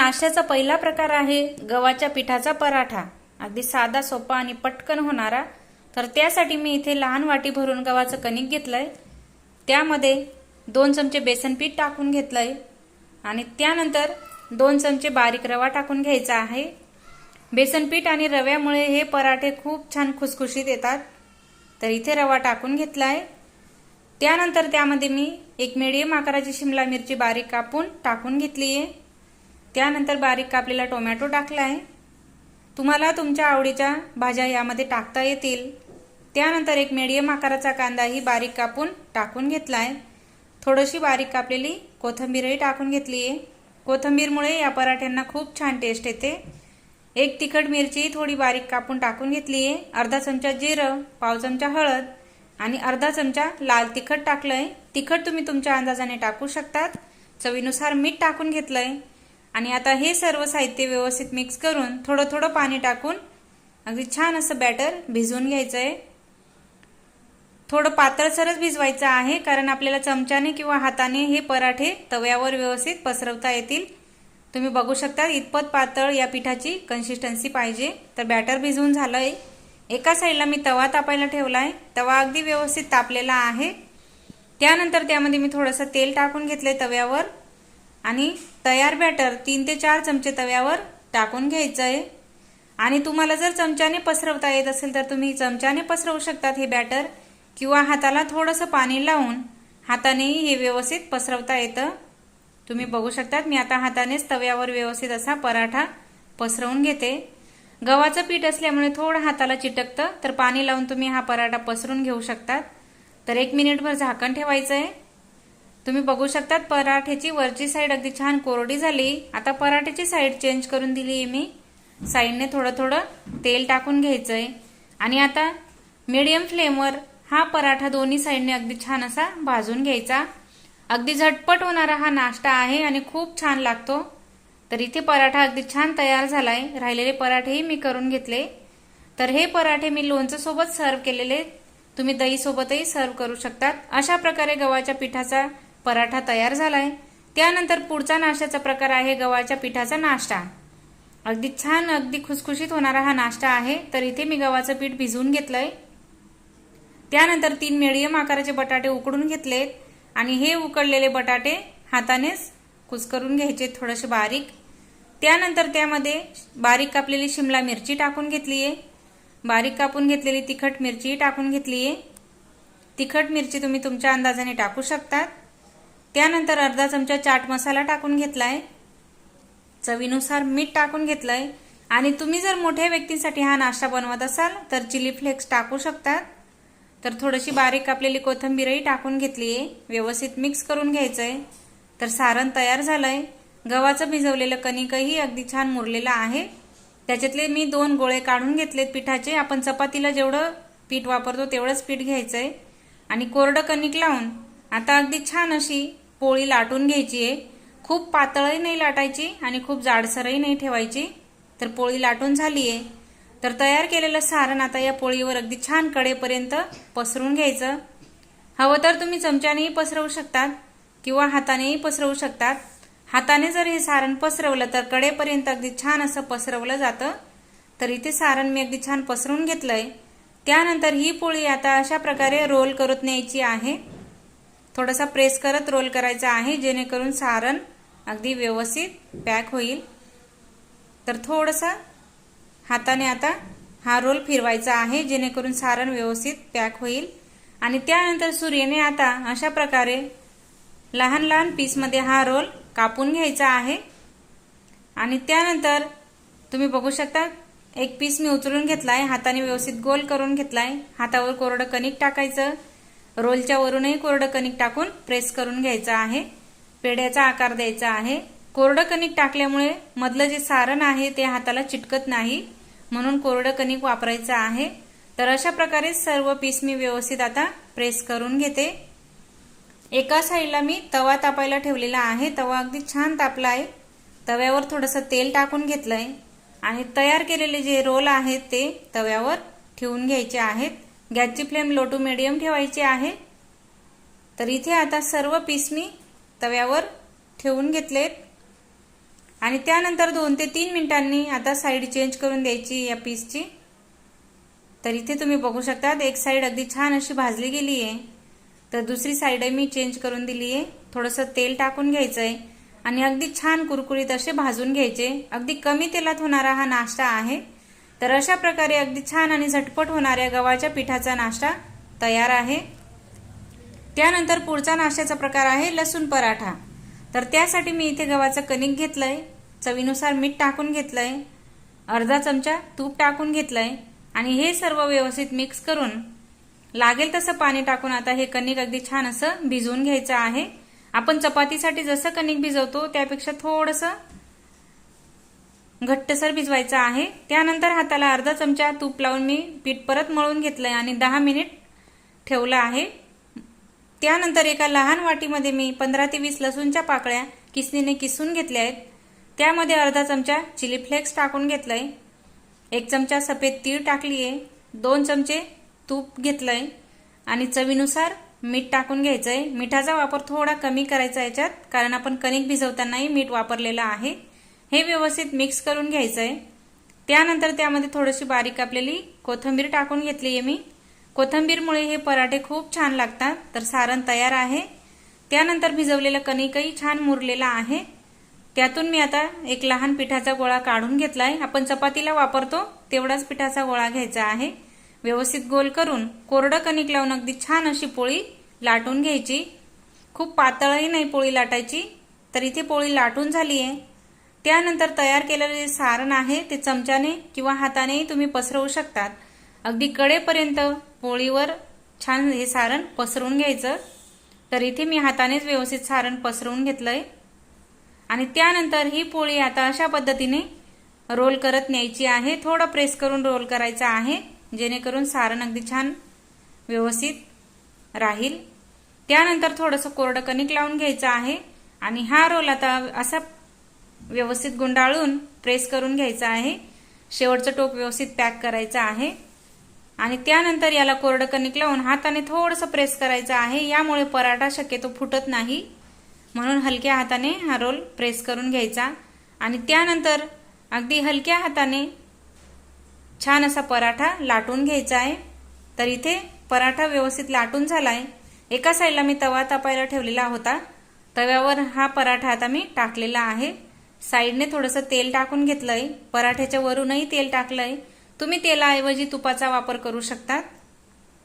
नाश्त्याचा पहिला प्रकार आहे गव्हाच्या पिठाचा पराठा. अगदी साधा सोपा आणि पटकन होणारा. तर त्यासाठी मी इथे लहान वाटी भरून गव्हाचं कणिक घेतलंय. त्यामध्ये दोन चमचे बेसन पीठ टाकून घेतलंय. आणि त्यानंतर दोन चमचे बारीक रवा टाकून घ्यायचा आहे. बेसन पीठ आणि रव्यामुळे हे पराठे खूप छान खुसखुशीत येतात. तर इथे रवा टाकून घेतलाय. त्यानंतर त्यामध्ये मी एक मिडियम आकाराची शिमला मिरची बारीक कापून टाकून घेतली आहे त्यानंतर बारीक कापलेला टोमॅटो टाकला आहे. तुम्हाला तुमच्या आवडीच्या भाज्या यामध्ये टाकता येतील. त्यानंतर एक मिडियम आकाराचा कांदाही बारीक कापून टाकून घेतला आहे थोडीशी बारीक कापलेली कोथिंबीरही टाकून घेतली आहे. कोथिंबीरमुळे या पराठ्यांना खूप छान टेस्ट येते. एक तिखट मिरची थोडी बारीक कापून टाकून घेतली आहे. अर्धा चमचा जिरं पाव चमचा हळद आणि अर्धा चमचा लाल तिखट टाकलं आहे तिखट तुम्ही तुमच्या अंदाजाने टाकू शकतात. चवीनुसार मीठ टाकून घेतलं आहे आणि आता हे सर्व साहित्य व्यवस्थित मिक्स करून थोडं थोडं पाणी टाकून अगदी छान असं बॅटर भिजवून घ्यायचं आहे थोडं पातळसरच भिजवायचं आहे कारण आपल्याला चमच्याने किंवा हाताने हे पराठे तव्यावर व्यवस्थित पसरवता येतील. तुम्ही बघू शकता इतपत पातळ या पिठाची कन्सिस्टन्सी पाहिजे. तर बॅटर भिजवून झालंय. एका साईडला मी तवा तापायला ठेवला आहे तवा अगदी व्यवस्थित तापलेला आहे. त्यानंतर त्यामध्ये मी थोडंसं तेल टाकून घेतलंय तव्यावर. आणि तयार बॅटर तीन ते चार चमचे तव्यावर टाकून घ्यायचं आहे. आणि तुम्हाला जर चमच्याने पसरवता येत असेल तर तुम्ही चमच्याने पसरवू शकतात हे बॅटर किंवा हाताला थोडंसं पाणी लावून हातानेही हे व्यवस्थित पसरवता येतं. तुम्ही बघू शकतात मी आता हातानेच तव्यावर व्यवस्थित असा पराठा पसरवून घेते. गव्हाचं पीठ असल्यामुळे थोडं हाताला चिटकतं तर पाणी लावून तुम्ही हा पराठा पसरून घेऊ शकतात. तर एक मिनिटभर झाकण ठेवायचं आहे. तुम्ही बघू शकतात पराठ्याची वरची साईड अगदी छान कोरडी झाली. आता पराठ्याची साईड चेंज करून दिली आहे मी. साईडने थोडं थोडं तेल टाकून घ्यायचंय. आणि आता मीडियम फ्लेमवर हा पराठा दोन्ही साईडने अगदी छान असा भाजून घ्यायचा. अगदी झटपट होणारा हा नाश्ता आहे आणि खूप छान लागतो. तर इथे पराठा अगदी छान तयार झालाय. राहिलेले पराठेही मी करून घेतले. तर हे पराठे मी लोणचं सोबत सर्व केलेले. तुम्ही दही सोबतही सर्व करू शकतात. अशा प्रकारे गव्हाच्या पिठाचा पराठा तयार झालाय. त्यानंतर पुढचा नाश्त्याचा प्रकार आहे गव्हाच्या पिठाचा नाश्ता. अगदी छान अगदी खुसखुशीत होणारा हा नाश्ता आहे तर इथे मी गव्हाचं पीठ भिजवून घेतलंय. त्यानंतर तीन मिडियम आकाराचे बटाटे उकडून घेतलेत आणि हे उकडलेले बटाटे हातानेच कुस्करून घ्यायचे थोडेसे बारीक. त्यानंतर त्यामध्ये बारीक कापलेली शिमला मिरची टाकून घेतली आहे बारीक कापून घेतलेली तिखट मिरची टाकून घेतली आहे तिखट मिरची तुम्ही तुमच्या अंदाजाने टाकू शकतात. त्यानंतर अर्धा चमचा चाट मसाला टाकून घेतलाय. चवीनुसार मीठ टाकून घेतलंय. आणि तुम्ही जर मोठ्या व्यक्तींसाठी हा नाश्ता बनवत असाल तर चिली फ्लेक्स टाकू शकतात. तर थोडीशी बारीक कापलेली कोथिंबीरही टाकून घेतली आहे. व्यवस्थित मिक्स करून घ्यायचंय. तर सारण तयार झालंय. गव्हाचं भिजवलेलं कणिकही अगदी छान मुरलेलं आहे. त्याच्यातले मी दोन गोळे काढून घेतलेत पिठाचे. आपण चपातीला जेवढं पीठ वापरतो तेवढंच पीठ घ्यायचंय. आणि कोरडं कणिक लावून आता अगदी छान अशी पोळी लाटून घ्यायची आहे. खूप पातळही नाही लाटायची आणि खूप जाडसरही नाही ठेवायची. तर पोळी लाटून झाली आहे. तर तयार केलेलं सारण आता या पोळीवर अगदी छान कडेपर्यंत पसरून घ्यायचं. हवं तर तुम्ही चमच्यानेही पसरवू शकतात किंवा हातानेही पसरवू शकतात. हाताने जर हे सारण पसरवलं तर कडेपर्यंत अगदी छान असं पसरवलं जातं. तर इथे सारण मी अगदी छान पसरून घेतलंय. त्यानंतर ही पोळी आता अशा प्रकारे रोल करत न्यायची आहे. थोडासा प्रेस करत रोल करायचा आहे जेणेकरून सारण अगदी व्यवस्थित पॅक होईल. तर थोडंसं हाताने आता हा रोल फिरवायचा आहे जेणेकरून सारण व्यवस्थित पॅक होईल. आणि त्यानंतर सूर्यने आता अशा प्रकारे लहान लहान पीसमध्ये हा रोल कापून घ्यायचा आहे. आणि त्यानंतर तुम्ही बघू शकता एक पीस मी उचलून आहे हाताने व्यवस्थित गोल करून घेतला आहे हातावर कोरडं कणिक टाकायचं. रोलच्या वरूनही कोरडं कणिक टाकून प्रेस करून घ्यायचं आहे. पेढ्याचा आकार द्यायचा आहे. कोरडं कणिक टाकल्यामुळे मधलं जे सारण आहे ते हाताला चिटकत नाही. म्हणून कोरडं कणिक वापरायचं आहे. तर अशा प्रकारे सर्व पीस मी व्यवस्थित आता प्रेस करून घेते. एका साईडला मी तवा तापायला ठेवलेला आहे. तवा अगदी छान तापला आहे. तव्यावर थोडंसं तेल टाकून घेतलंय. आणि तयार केलेले जे रोल आहेत ते तव्यावर ठेवून घ्यायचे आहेत. गॅसची फ्लेम लो टू मिडियम ठेवायची आहे. तर इथे आता सर्व पीस मी तव्यावर ठेवून घेतलेत. आणि त्यानंतर दोन ते तीन मिनिटांनी आता साईड चेंज करून द्यायची या पीसची. तर इथे तुम्ही बघू शकतात एक साईड अगदी छान अशी भाजली गेली आहे तर दुसरी साईड मी चेंज करून दिली आहे थोडंसं तेल टाकून घ्यायचं आहे आणि अगदी छान कुरकुरीत असे भाजून घ्यायचे. अगदी कमी तेलात होणारा हा नाश्ता आहे. तर अशा प्रकारे अगदी छान आणि झटपट होणाऱ्या गव्हाच्या पिठाचा नाश्ता तयार आहे. त्यानंतर पुढचा नाश्त्याचा प्रकार आहे लसूण पराठा. तर त्यासाठी मी इथे गव्हाचं कणिक घेतलंय चवीनुसार मीठ टाकून घेतलंय अर्धा चमचा तूप टाकून घेतलंय आणि हे सर्व व्यवस्थित मिक्स करून लागेल तसं पाणी टाकून आता हे कणिक अगदी छान असं भिजवून घ्यायचं आहे. आपण चपातीसाठी जसं कणिक भिजवतो त्यापेक्षा थोडंसं घट्टसर भिजवायचं आहे. त्यानंतर हाताला अर्धा चमचा तूप लावून मी पीठ परत मळून घेतलंय आणि दहा मिनिट ठेवलं आहे. त्यानंतर एका लहान वाटीमध्ये मी पंधरा ते वीस लसूणच्या पाकळ्या किसनीने किसून घेतल्या आहेत. त्यामध्ये अर्धा चमचा चिली फ्लेक्स टाकून घेतलंय. एक चमचा सफेद तीळ टाकली आहे दोन चमचे तूप घेतलंय. आणि चवीनुसार मीठ टाकून घ्यायचंय. मिठाचा वापर थोडा कमी करायचा याच्यात कारण आपण कणिक भिजवतानाही मीठ वापरलेलं आहे. हे व्यवस्थित मिक्स करून घ्यायचं आहे त्यानंतर त्यामध्ये थोडीशी बारीक कापलेली कोथिंबीर टाकून घेतली आहे मी. कोथिंबीरमुळे हे पराठे खूप छान लागतात तर सारण तयार आहे. त्यानंतर भिजवलेलं कणिकही छान मुरलेलं आहे. त्यातून मी आता एक लहान पिठाचा गोळा काढून घेतलाय. आपण चपातीला वापरतो तेवढाच पिठाचा गोळा घ्यायचा आहे. व्यवस्थित गोल करून कोरडं कणिक लावून अगदी छान अशी पोळी लाटून घ्यायची. खूप पातळही नाही पोळी लाटायची तर इथे पोळी लाटून झाली आहे त्यानंतर तयार केलेले जे सारण आहे ते चमच्याने किंवा हातानेही तुम्ही पसरवू शकतात. अगदी कडेपर्यंत पोळीवर छान हे सारण पसरवून घ्यायचं. तर इथे मी हातानेच व्यवस्थित सारण पसरवून घेतलंय. आणि त्यानंतर ही पोळी आता अशा पद्धतीने रोल करत न्यायची आहे. थोडं प्रेस करून रोल करायचा आहे जेणेकरून सारण अगदी छान व्यवस्थित राहील. त्यानंतर थोडंसं कोरडं कणिक लावून घ्यायचं आहे. आणि हा रोल आता असा व्यवस्थित गुंडाळून प्रेस करून घ्यायचा आहे. शेवटचं टोक व्यवस्थित पॅक करायचं आहे. आणि त्यानंतर याला कोरडं कणिक लावून हाताने थोडंसं प्रेस करायचं आहे. यामुळे पराठा शक्यतो फुटत नाही. म्हणून हलक्या हाताने हा रोल प्रेस करून घ्यायचा. आणि त्यानंतर अगदी हलक्या हाताने छान असा पराठा लाटून घ्यायचा आहे. तर इथे पराठा व्यवस्थित लाटून झाला आहे एका साईडला मी तवा तापायला ठेवलेला होता. तव्यावर हा पराठा आता मी टाकलेला आहे. साईडने थोडंसं तेल टाकून घेतलंय. पराठ्याच्या वरूनही तेल टाकलंय. तुम्ही तेलाऐवजी तुपाचा वापर करू शकतात.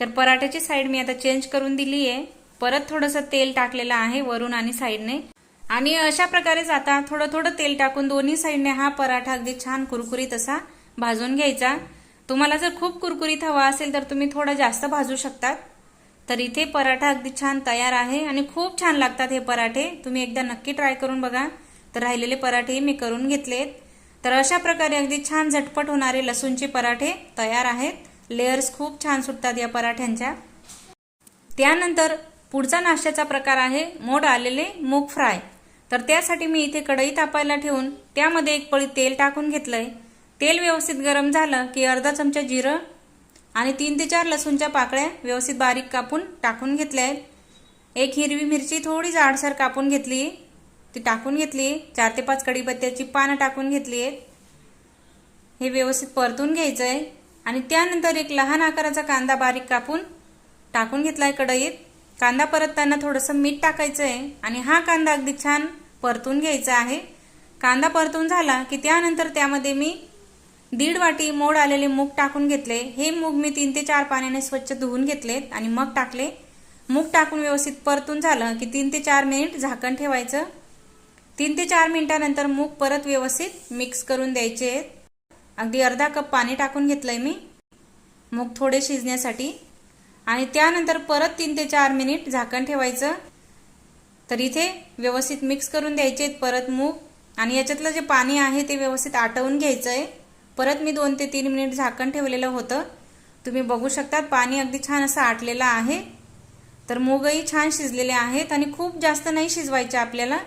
तर पराठ्याची साईड मी आता चेंज करून दिली आहे परत थोडंसं तेल टाकलेलं आहे वरून आणि साईडने. आणि अशा प्रकारेच आता थोडं थोडं तेल टाकून दोन्ही साईडने हा पराठा अगदी छान कुरकुरीत असा भाजून घ्यायचा. तुम्हाला जर खूप कुरकुरीत हवा असेल तर तुम्ही थोडा जास्त भाजू शकतात. तर इथे पराठा अगदी छान तयार आहे आणि खूप छान लागतात हे पराठे. तुम्ही एकदा नक्की ट्राय करून बघा. तर राहिलेले पराठेही मी करून घेतलेत. तर अशा प्रकारे अगदी छान झटपट होणारे लसूणचे पराठे तयार आहेत. लेयर्स खूप छान सुटतात या पराठ्यांच्या. त्यानंतर पुढचा नाश्त्याचा प्रकार आहे मोड आलेले मूग फ्राय. तर त्यासाठी मी इथे कढई तापायला ठेवून त्यामध्ये एक पळी तेल टाकून घेतलंय. तेल व्यवस्थित गरम झालं की अर्धा चमचा जिरं आणि तीन ते चार लसूणच्या पाकळ्या व्यवस्थित बारीक कापून टाकून घेतल्या आहेत एक हिरवी मिरची थोडी जाडसर कापून घेतली. ती टाकून घेतली. चार ते पाच कढीपत्त्याची पानं टाकून घेतली. आहेत हे व्यवस्थित परतून घ्यायचं आहे आणि त्यानंतर एक लहान आकाराचा कांदा बारीक कापून टाकून घेतला आहे कढईत. कांदा परतताना थोडंसं मीठ टाकायचं आहे आणि हा कांदा अगदी छान परतून घ्यायचा आहे. कांदा परतून झाला की त्यानंतर त्यामध्ये मी दीड वाटी मोड आलेले मूग टाकून घेतले. हे मूग मी तीन ते चार पाण्याने स्वच्छ धुवून घेतलेत आणि मग टाकले. मूग टाकून व्यवस्थित परतून झालं की तीन ते चार मिनिट झाकण ठेवायचं. तीन ते चार मिनिटानंतर मूग परत व्यवस्थित मिक्स करून द्यायचे आहेत. अगदी अर्धा कप पाणी टाकून घेतलंय मी. मूग थोडे शिजण्यासाठी. आणि त्यानंतर परत तीन ते चार मिनिट झाकण ठेवायचं. तर इथे व्यवस्थित मिक्स करून द्यायचे आहेत परत मूग. आणि याच्यातलं जे पाणी आहे ते व्यवस्थित आटवून घ्यायचं आहे परत मी दोन ते तीन मिनिट झाकण ठेवलेलं होतं. तुम्ही बघू शकतात पाणी अगदी छान असं आटलेलं आहे. तर मूगही छान शिजलेले आहेत आणि खूप जास्त नाही शिजवायचे आपल्याला.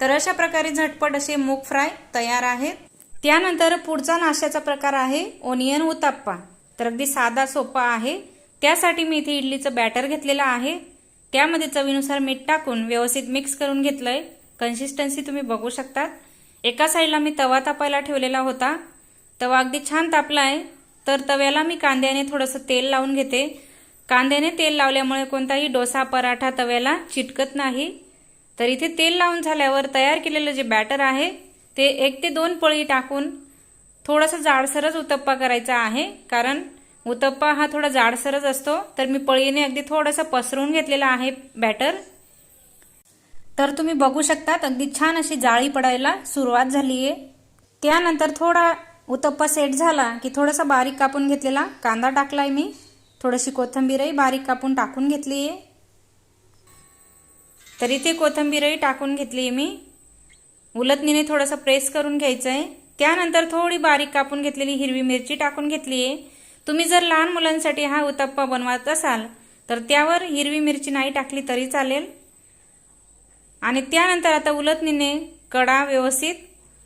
तर अशा प्रकारे झटपट असे मूग फ्राय तयार आहेत. त्यानंतर पुढचा नाश्त्याचा प्रकार आहे ओनियन उताप्पा तर अगदी साधा सोपा आहे. त्यासाठी मी इथे इडलीचं बॅटर घेतलेलं आहे. त्यामध्ये चवीनुसार मीठ टाकून व्यवस्थित मिक्स करून घेतलंय. कन्सिस्टन्सी तुम्ही बघू शकतात. एका साईडला मी तवा तापायला ठेवलेला होता. तवा अगदी छान तापला आहे तर तव्याला मी कांद्याने थोडंसं तेल लावून घेते. कांद्याने तेल लावल्यामुळे कोणताही डोसा पराठा तव्याला चिटकत नाही. तर इथे तेल लावून झाल्यावर तयार केलेलं जे बॅटर आहे ते एक ते दोन पळी टाकून थोडंसं जाडसरच उत्तप्पा करायचा आहे. कारण उत्तप्पा हा थोडा जाडसरच असतो तर मी पळीने अगदी थोडंसं पसरून घेतलेला आहे बॅटर तर तुम्ही बघू शकतात अगदी छान अशी जाळी पडायला सुरुवात झाली आहे त्यानंतर थोडा उत्तप्पा सेट झाला की थोडासा बारीक कापून घेतलेला कांदा टाकलाय मी. थोडीशी कोथिंबीरही बारीक कापून टाकून घेतली आहे तर इथे कोथिंबीरही टाकून घेतली आहे मी. उलटणीने थोडंसं प्रेस करून घ्यायचं आहे त्यानंतर थोडी बारीक कापून घेतलेली हिरवी मिरची टाकून घेतली आहे. तुम्ही जर लहान मुलांसाठी हा उत्तप्पा बनवत असाल तर त्यावर हिरवी मिरची नाही टाकली तरी चालेल. आणि त्यानंतर आता उलटणीने कडा व्यवस्थित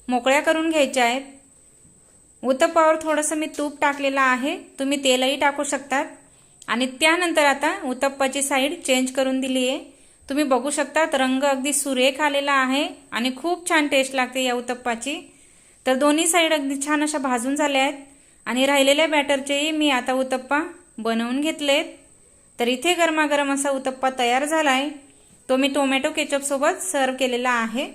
मोकळ्या करून घ्यायच्या आहेत. उत्तप्पावर थोडंसं मी तूप टाकलेलं आहे. तुम्ही तेलही टाकू शकतात. आणि त्यानंतर आता उत्तप्पाची साईड चेंज करून दिली आहे. तुम्ही बघू शकतात रंग अगदी सुरेख आलेला आहे आणि खूप छान टेस्ट लागते या उत्तप्पाची. तर दोन्ही साईड अगदी छान अशा भाजून झाल्या आहेत. आणि राहिलेल्या बॅटरचेही मी आता उत्तप्पा बनवून घेतलेत. तर इथे गरमागरम असा उत्तप्पा तयार झाला आहे तो मी टोमॅटो केचपसोबत सर्व केलेला आहे.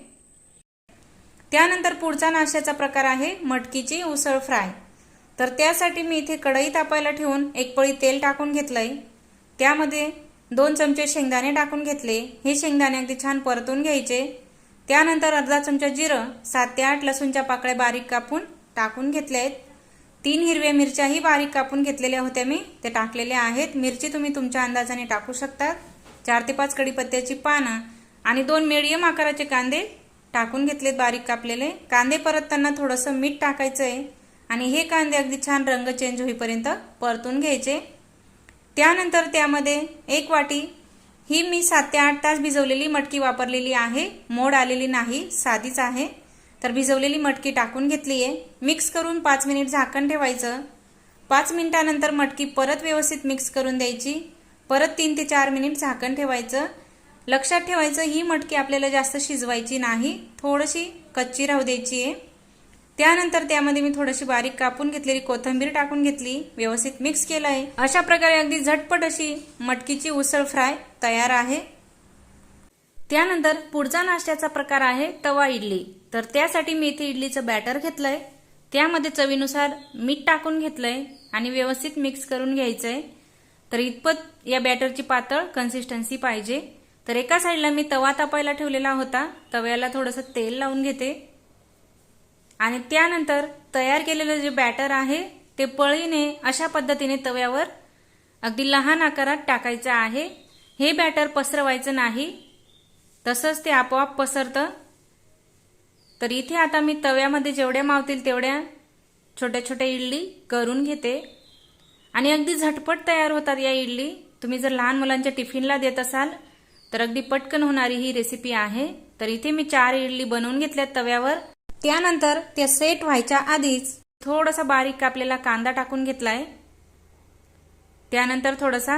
त्यानंतर पुढचा नाश्त्याचा प्रकार आहे मटकीची उसळ फ्राय. तर त्यासाठी मी इथे कढई तापायला ठेवून एक पळी तेल टाकून घेतलंय. त्यामध्ये दोन चमचे शेंगदाणे टाकून घेतले. हे शेंगदाणे अगदी छान परतून घ्यायचे. त्यानंतर अर्धा चमचा जिरं सात ते आठ लसूणच्या पाकळ्या बारीक कापून टाकून घेतल्या आहेत. तीन हिरव्या मिरच्याही बारीक कापून घेतलेल्या होत्या मी. ते टाकलेल्या आहेत. मिरची तुम्ही तुमच्या अंदाजाने टाकू शकता चार ते पाच कडीपत्त्याची पानं आणि दोन मिडियम आकाराचे कांदे टाकून घेतलेत बारीक कापलेले. कांदे परतताना थोडंसं मीठ टाकायचं आहे आणि हे कांदे अगदी छान रंग चेंज होईपर्यंत परतून घ्यायचे. त्यानंतर त्यामध्ये एक वाटी ही मी सात ते आठ तास भिजवलेली मटकी वापरलेली आहे. मोड आलेली नाही साधीच आहे. तर भिजवलेली मटकी टाकून घेतली आहे मिक्स करून पाच मिनिट झाकण ठेवायचं. पाच मिनिटानंतर मटकी परत व्यवस्थित मिक्स करून द्यायची. परत तीन ते चार मिनिट झाकण ठेवायचं. लक्षात ठेवायचं ही मटकी आपल्याला जास्त शिजवायची नाही. थोडीशी कच्ची राहू द्यायची आहे त्यानंतर त्यामध्ये मी थोडीशी बारीक कापून घेतलेली कोथिंबीर टाकून घेतली व्यवस्थित मिक्स केलं आहे. अशा प्रकारे अगदी झटपट अशी मटकीची उसळ फ्राय तयार आहे. त्यानंतर पुढचा नाश्त्याचा प्रकार आहे तवा इडली. तर त्यासाठी मी इथे इडलीचं बॅटर घेतलंय. त्यामध्ये चवीनुसार मीठ टाकून घेतलंय आणि व्यवस्थित मिक्स करून घ्यायचंय. तर इतपत या बॅटरची पातळ कन्सिस्टन्सी पाहिजे. तर एका साईडला मी तवा तापायला ठेवलेला होता. तव्याला थोडंसं तेल लावून घेते. आणि त्यानंतर तयार केलेलं जे बॅटर आहे ते पळीने अशा पद्धतीने तव्यावर अगदी लहान आकारात टाकायचं आहे. हे बॅटर पसरवायचं नाही. तसंच ते आपोआप पसरतं. तर इथे आता मी तव्यामध्ये जेवढ्या मावतील तेवढ्या छोट्या छोट्या इडली करून घेते. आणि अगदी झटपट तयार होतात या इडली. तुम्ही जर लहान मुलांच्या टिफिनला देत असाल तर अगदी पटकन होणारी ही रेसिपी आहे. तर इथे मी चार इडली बनवून घेतल्यात तव्यावर. त्यानंतर त्या सेट व्हायच्या आधीच थोडासा बारीक कापलेला कांदा टाकून घेतलाय. त्यानंतर थोडासा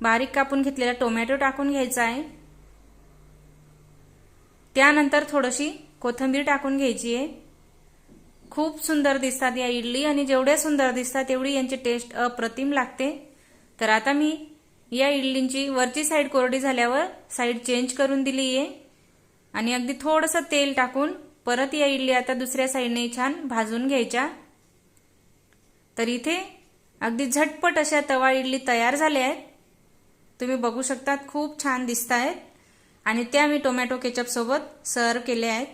बारीक कापून घेतलेला टोमॅटो टाकून घ्यायचा आहे त्यानंतर थोडीशी कोथिंबीर टाकून घ्यायची आहे खूप सुंदर दिसतात या इडली आणि जेवढ्या सुंदर दिसतात तेवढी यांची टेस्ट अप्रतिम लागते. तर आता मी या इडलींची वरची साईड कोरडी झाल्यावर साईड चेंज करून दिली आहे आणि अगदी थोडंसं तेल टाकून परत या इडली आता दुसऱ्या साईडने छान भाजून घ्यायच्या. तर इथे अगदी झटपट अशा तवा इडली तयार झाल्या आहेत. तुम्ही बघू शकतात खूप छान दिसत आहेत आणि त्या मी टोमॅटो केचपसोबत सर्व केल्या आहेत.